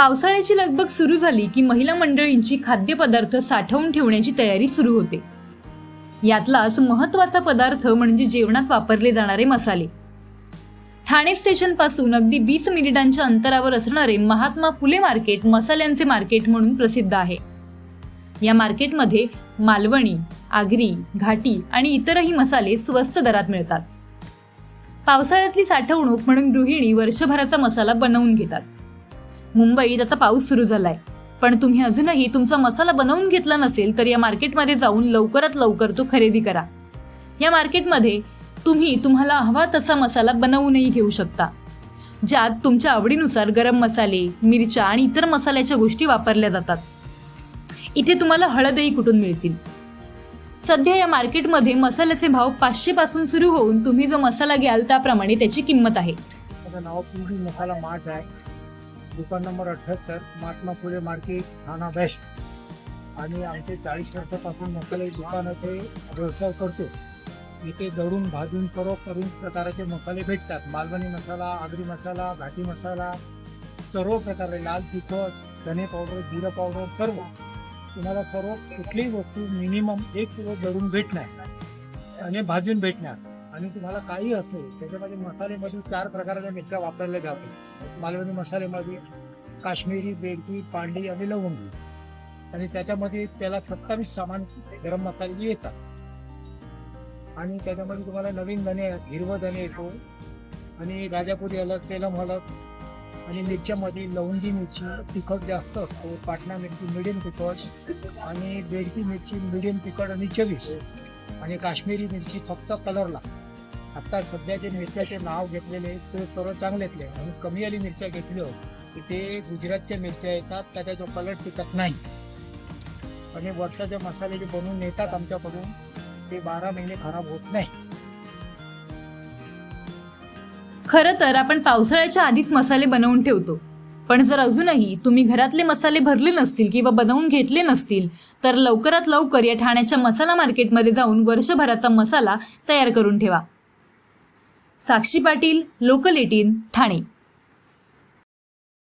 पावसाळ्याची लगबग सुरू झाली की महिला मंडळींची खाद्यपदार्थ साठवून ठेवण्याची तयारी सुरू होते. यातलाच महत्त्वाचा पदार्थ म्हणजे जेवणात वापरले जाणारे मसाले. ठाणे स्टेशनपासून अगदी वीस मिनिटांच्या अंतरावर असणारे महात्मा फुले मार्केट मसाल्यांचे मार्केट म्हणून प्रसिद्ध आहे. या मार्केटमध्ये मालवणी आगरी घाटी आणि इतरही मसाले स्वस्त दरात मिळतात. पावसाळ्यातली साठवणूक म्हणून गृहिणी वर्षभराचा मसाला बनवून घेतात. मुंबईत आता पाऊस सुरू झालाय. पण तुम्ही अजूनही तुमचा मसाला बनवून घेतला नसेल तर या मार्केटमध्ये जाऊन लवकरात लवकर तो खरेदी करा. या मार्केटमध्ये तुम्ही तुम्हाला हवा तसा मसाला बनवूनही घेऊ शकता. ज्यात तुमच्या आवडीनुसार गरम मसाले मिरच्या आणि इतर मसाल्याच्या गोष्टी वापरल्या जातात. इथे तुम्हाला हळदही कुठून मिळतील? सध्या या मार्केटमध्ये मसाल्याचे भाव पाचशे पासून सुरू होऊन तुम्ही जो मसाला घ्याल त्याप्रमाणे त्याची किंमत आहे. माझं नाव मसाला मार्ट आहे. दुकान नंबर अठ्ठ्याहत्तर महात्मा फुले मार्केट ठाणा बेस्ट आणि आमचे चाळीस वर्षापासून मसाले दुकानाचे व्यवसाय करतो. इथे दळून भाजून सर्व करून प्रकाराचे मसाले भेटतात. मालवणी मसाला आगरी मसाला घाटी मसाला सर्व प्रकारे लाल तिखट धने पावडर जिरं पावडर सर्व. तुम्हाला सर्व कुठलीही वस्तू मिनिमम एक किलो दळून भेटणार. आणि भाजून भेटणार. आणि तुम्हाला काही असेल त्याच्यामध्ये मसालेमध्ये चार प्रकारच्या मिरच्या वापरल्या जातात मालवणी मसाल्यामध्ये काश्मीरी बेडकी पांडी आणि लवंगी. आणि त्याच्यामध्ये त्याला सत्तावीस सामान गरम मसाले येतात. आणि त्याच्यामध्ये तुम्हाला नवीन धने हिरवं धने येतो. आणि राजापुरी हलद तेलम हलद. आणि मिरच्यामध्ये लवंगी मिरची तिखट जास्त असतो पाटणा मिरची मिडियम तिखट. आणि बेडकी मिरची मिडियम तिखट आणि चवीस. आणि काश्मीरी मिरची फक्त कलरला. आता सध्या जे मिरच्याचे नाव घेतलेले ते सर्व चांगलेतले आणि कमी आली मिरच्या घेतली हो. की ते गुजरातच्या मिरच्या येतात त्याचा जो कलर टिकत नाही. आणि वर्षाचे मसाले जे बनवून नेतात आमच्याकडून ते बारा महिने खराब होत नाही. खरं तर आपण पावसाळ्याच्या आधीच मसाले बनवून ठेवतो. पण जर अजूनही तुम्ही घरातले मसाले भरले नसतील किंवा बनवून घेतले नसतील तर लवकरात लवकर या ठाण्याच्या मसाला मार्केटमध्ये जाऊन वर्षभराचा मसाला तयार करून ठेवा. Sakshi Patil local eighteen Thane.